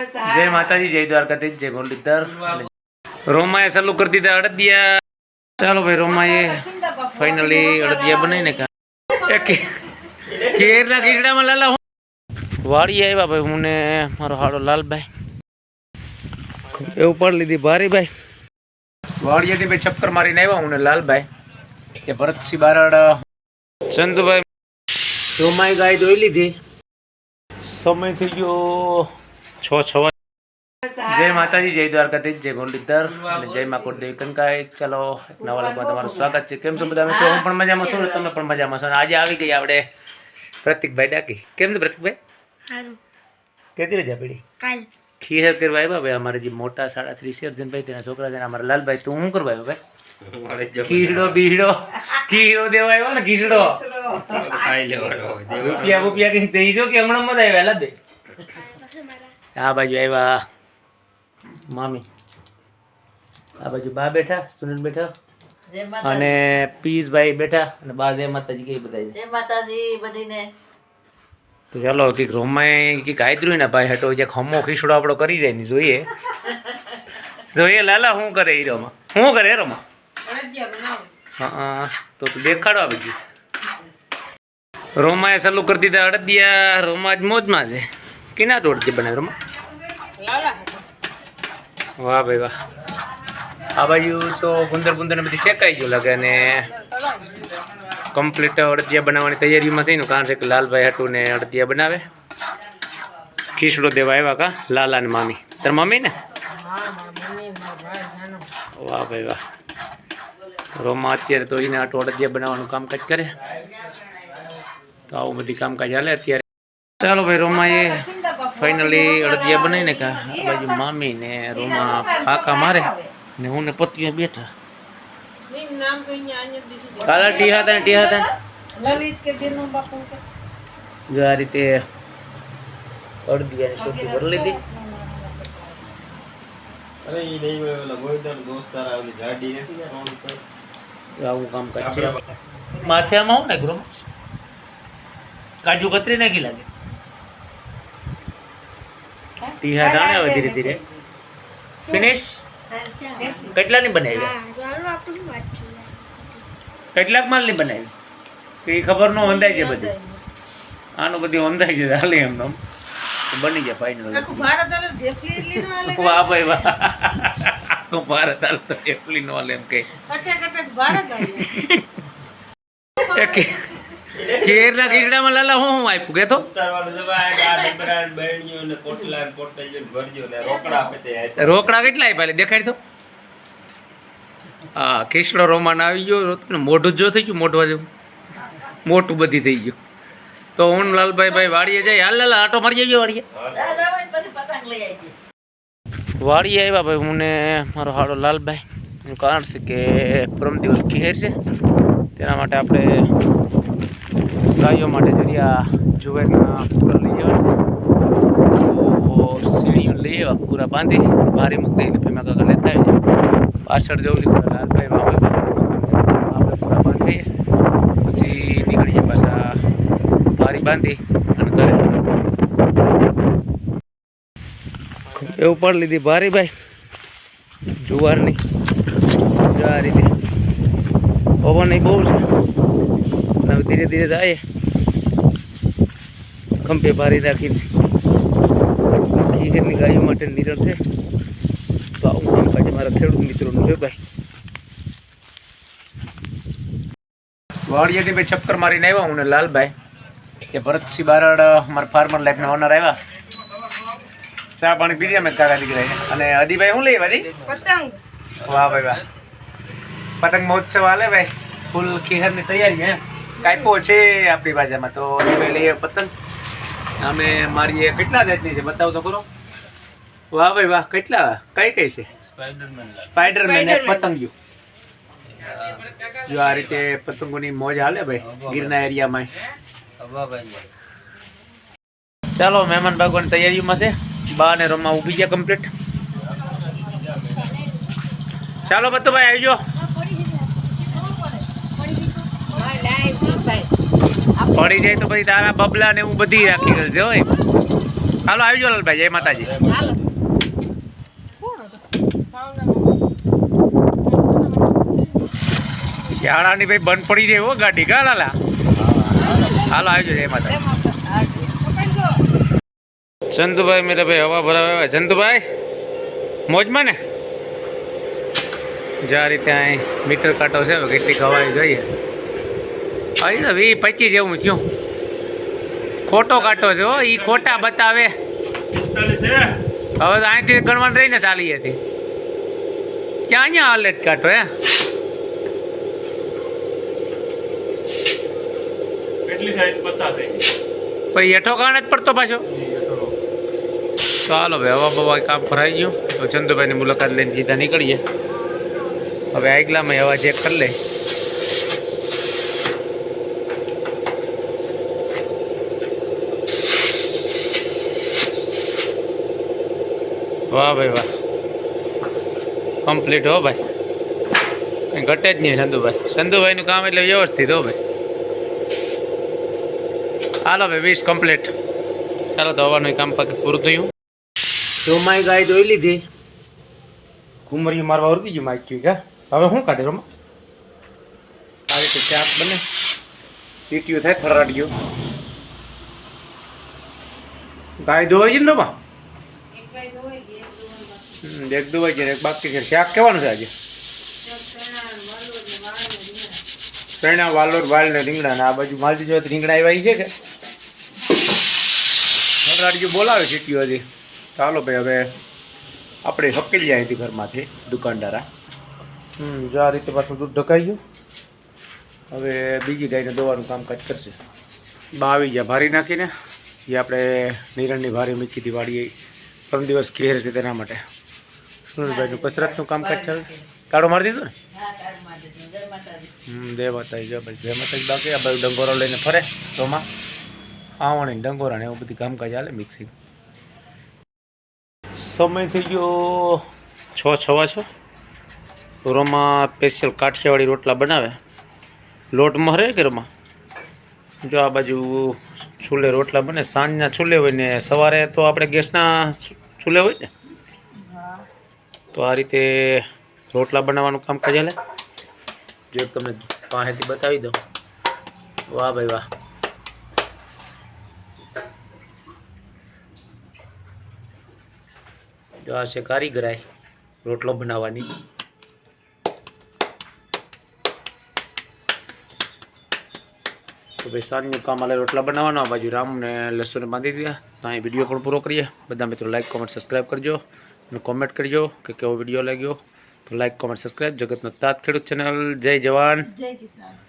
જય માતાજી, જય દ્વારકાધીશ, જય મુરલીધર રોમાએ ચાલુ કરી દીધા અડદિયા. ચાલો ભાઈ, રોમાએ ફાઇનલી અડદિયા બનાવીને કેરના ખીચડામાં લાલા વાડી આવ્યા ભાઈ, હું ને મારો હાડો લાલભાઈ. એવું પણ લીધી ભારી ભાઈ. વાડીએથી ભાઈ ચક્કર મારીને આવ્યા હું ને લાલભાઈ. કે ભરતસિંહ બારડ. ચંદુભાઈ રોમાએ ગાય ધોઈ લીધી. સમય થઈ ગયો છ છ જય માતાજી જય દ્વારકાધીશ જય મુરલીધર અને જય મા કુળદેવી કનકાય ચલો નવા લોકમાં તમારું સ્વાગત છે. કેમ છો બધા? મિત્રો હું પણ મજામાં છું તમે પણ મજામાં છો. અને આજે આવી ગઈ આપણે પ્રતિકભાઈ ડાકી. કેમ છે પ્રતિકભાઈ? કેતી રજા પડી કાલ. ખીર કરવા આવ્યા ભાઈ અમારે જે મોટા સાડા ત્રીસ અર્જુનભાઈ તેના છોકરા છે અમારા લાલભાઈ. તું શું કરવા આવ્યો ભાઈ? ખીરડો બીહડો ખીરો દેવા આવ્યો ને ખીચડો રૂપિયા રૂપિયા કઈ દઈ જો કે હમણાં મજા આવ્યા લાભે આ બાજુ આવ્યા મામી. આ બાજુ બા બેઠા સુનિલ બેઠા. અને પીસભાઈ બેઠા અને બા જય માતાજી કઈ બધા જય માતાજી બધીને. તો ચાલો કંઈક રોમાય કંઈક આયત્રું ને ભાઈ હટો જે ખમો ખીસડો આપણો કરી જાય ને જોઈએ. જોઈએ લાલા શું કરે હીરોમાં રોમાં શું કરે હીરોમાં હા તો તું દેખાડો આવી ગયું રોમાએ ચાલુ કરી દીધા અડદિયા રોમા જ મોજમાં છે. કિના તો અડદી બનાવે રોમા વાહ ભાઈ વાહ. આ બાજુ તો ગુંદર ગુંદર બધી શેકાઈ ગયું લાગે અને કમ્પ્લીટ અડદિયા બનાવવાની તૈયારીમાં છે એનું કારણ છે કે લાલભાઈ હતું ને અડદિયા બનાવે. ખીચડો દેવા આવ્યા કા, લાલા ને મામી. તાર મમ્મી ને? વાહ ભાઈ વાહ. રોમા અત્યારે તો એને આટો અડદિયા બનાવવાનું કામકાજ કરે. તો આવું બધી કામકાજ હાલે અત્યારે. ચાલો ભાઈ, રોમાએ ફાઇનલી અડદિયા બનાવીને કા આ બાજુ મામી ને રૂમા ફાકા મારે ને હું ને પતિયા બેઠા. કાલા ટીહા તા ટીહા તા. જો આ રીતે અડદિયાની સોટી ભરી લીધી. અરે ઈ નહીં ઓલા ગોઈદર દોસ્તાર આવેલી ગાડી નથી ને રોડ પર આવું કામકાજ છે માથામાં આવું ને ગ્રો કાજુ કતરી નાખી લાગે. ટીહા જાણે હવે ધીરે ધીરે. ફિનિશ કેટલાની બનાવી કેટલાક માલની બનાવી? એ ખબર ન વંદાય છે બધી. આનું બધી વંદાય છે હાલે એમ તો બની જાય ફાઈનલ વાહ ભાઈ વાહ. આખું ભારત હાલ તો એટલી નો હાલે એમ કે કેરના ખીચડામાં લાલા હું હું આપ્યું? કે તો ઉતારવાનું જવાય આ ડબરા ને બહેણીઓ ને પોટલા ને પોટલીઓ ને ભરજો ને રોકડા આપે તે આપ્યા. કેટલા આપ્યા દેખાડ તો. હા ખીચડો રોમાન આવી ગયો. મોઢું જ જો થઈ ગયું? મોઢવા જેવું મોટું બધી થઈ ગયું. તો હું લાલભાઈ ભાઈ વાડીએ જાય હાલ લાલા આટો મારી ગયો વાડીએ. વાડીએ આવ્યા ભાઈ હું ને મારો હાડો લાલભાઈ. એનું કારણ છે કે પરમ દિવસ ઘેર છે. તેના માટે આપણે ગાયો માટે જરિયા જુવેરના પૂરા લઈ જવા છે. સીડીઓ લઈ આવ્યા, પૂરા બાંધી ભારી મૂકી દઈને ભીમા કાકા લેતા આવી પાછળ જવું લીધું લાલભાઈ વાવે આપણે પૂરા બાંધીએ પછી નીકળીએ પાછા ભારી બાંધી અને ઘરે. એવું પણ લીધી ભારી ભાઈ. જુવારની. આ રીતે. પવન બહુ છે. હવે ધીરે ધીરે જાય. ખંભે ભારી રાખીને ખીગરની ગાયો માટે નિરણ છે. તો આવું કામકાજ મારા ખેડૂત મિત્રોનું છે ભાઈ. વાડિયાથી ભાઈ ચક્કર મારીને આવ્યા હું ને લાલભાઈ. કે ભરતસિંહ બારડ મારા ફાર્મર લાઈફના ઓનર આવ્યા. ચા પાણી પીધી અમે કાકા દીકરા અને અદીભાઈ શું લઈ વાદી પતંગ. વાહ ભાઈ વાહ. પતંગ મહોત્સવ હાલે ભાઈ. ફૂલ ખીહરની તૈયારી હે? કાપો છે આપણી બાજામાં. તો લઈએ પતંગ. અમે મારી કેટલા જાતની છે બતાવો તો ખરો. વાહ ભાઈ વાહ કેટલા? કઈ કઈ છે? સ્પાઈડરમેન. પતંગિયું. જો આ રીતે પતંગોની મોજ હાલે ભાઈ ગીરના એરિયામાં. ચાલો મહેમાન ભાગવાની તૈયારીમાં છે. બા ને રમવા ઊભી ગયા કમ્પ્લીટ ચાલો બતો ભાઈ આવજો. પડી જાય તો પછી તારા બબલા ને એવું બધી રાખી છે હોય હાલો આવી જાઓ લાલભાઈ જય માતાજી. શાળાની ભાઈ બંધ પડી જાય હો ગાડી કા લાલા? હાલો આવી જય માતાજી. ચંદુભાઈ મેરા ભાઈ હવા ભરાવા ચંદુભાઈ મોજમાં ને? જ્યાં રીતે અહીં મીટર કાંટો છે કેટલી ખવાઈ જોઈએ. અહીં તો વી પચીસ જેવું થયું. ખોટો કાંટો છે હો એ ખોટા બતાવે. હવે તો અહીંથી ગણવાનું રહીને ચાલી હતી ક્યાં અહીંયા હાલે જ કાંટો હે? પછી હેઠો કારણે જ પડતો પાછો. ચાલો ભાઈ હવા બવા કામ ભરાઈ ગયું. તો ચંદુભાઈની મુલાકાત લઈને સીધા નીકળીએ. હવે આગલામાં હવા ચેક કરી લે વાહ ભાઈ વાહ. કમ્પ્લીટ હો ભાઈ. કંઈ ઘટે જ નહીં સંધુભાઈ સંધુભાઈનું કામ એટલે વ્યવસ્થિત હો ભાઈ. હાલો ભાઈ વીસ કમ્પ્લીટ ચાલો તો હવાનું કામ પાકે પૂરું થયું. ચોમાઈ ગાય દોઈ લીધી. કુમરી મારવા ઉરકી ગયું માઇક કે હવે શું કાઢે રોમાં? આ રીતે ચાપ બને. સીટીયું થાય ફરાડ્યું ગાય ધોવાઈ જ ને રોમાં એક દુવાઈ ગઈ એક બાકી છે શાક કેવાનું છે આજે? ત્રણા વાલોર વાલ ને રીંગણા ને આ બાજુ માલજી જો રીંગણા આવ્યા છે કે? ફરાડ્યું બોલાવે સીટીયું હજી. ચાલો ભાઈ, હવે આપણે હકેલી જાય અહીંથી ઘરમાંથી, દુકાનદારા. હમ, જો આ રીતે પાછું દૂધ ઢકાઈ ગયું. હવે બીજી ગાયને દોવાનું કામકાજ કરશે. બા આવી ગયા ભારી નાખીને. જે આપણે નિરણની ભારી હતી વાડીએ ત્રણ દિવસ ઘેર છે તેના માટે. સુનિલભાઈનું કસરતનું કામકાજ ચાલે? કાળો મારી દીધો ને. જય માતાજી. હમ જય ભાઈ જય માતાજી. બાકી આ બધું ડંગોરો લઈને ફરે તોમાં આવણી ડંગોરા ને એવું બધું કામકાજ ચાલે મિક્સિંગ. સમય થઈ ગયો છ છવા છો. રોમાં સ્પેશિયલ કાઠિયાવાડી રોટલા બનાવે. લોટ મરે કે રોમાં? જો આ બાજુ છૂલે રોટલા બને સાંજના છૂલે હોય ને સવારે તો આપણે ગેસના ચૂલે હોય ને તો આ રીતે રોટલા બનાવવાનું કરજે ચાલે જો તમે તમને પાસેથી બતાવી દઉં. વાહ ભાઈ વાહ. જો આ છે કારીગરાય રોટલો બનાવવાની. તો ભાઈ સાંજનું કામ આલે રોટલા બનાવવાના. બાજુ રામને બાંધી દીધા. તો અહીં વીડિયો પણ પૂરો કરીએ. બધા મિત્રો લાઈક કોમેન્ટ સબસ્ક્રાઈબ કરજો અને કોમેન્ટ કરજો કે કેવો વીડિયો લાગ્યો. તો લાઈક કોમેન્ટ સબસ્ક્રાઈબ જગતનો તાત ખેડૂત ચેનલ જય જવાન. જય કિસાન.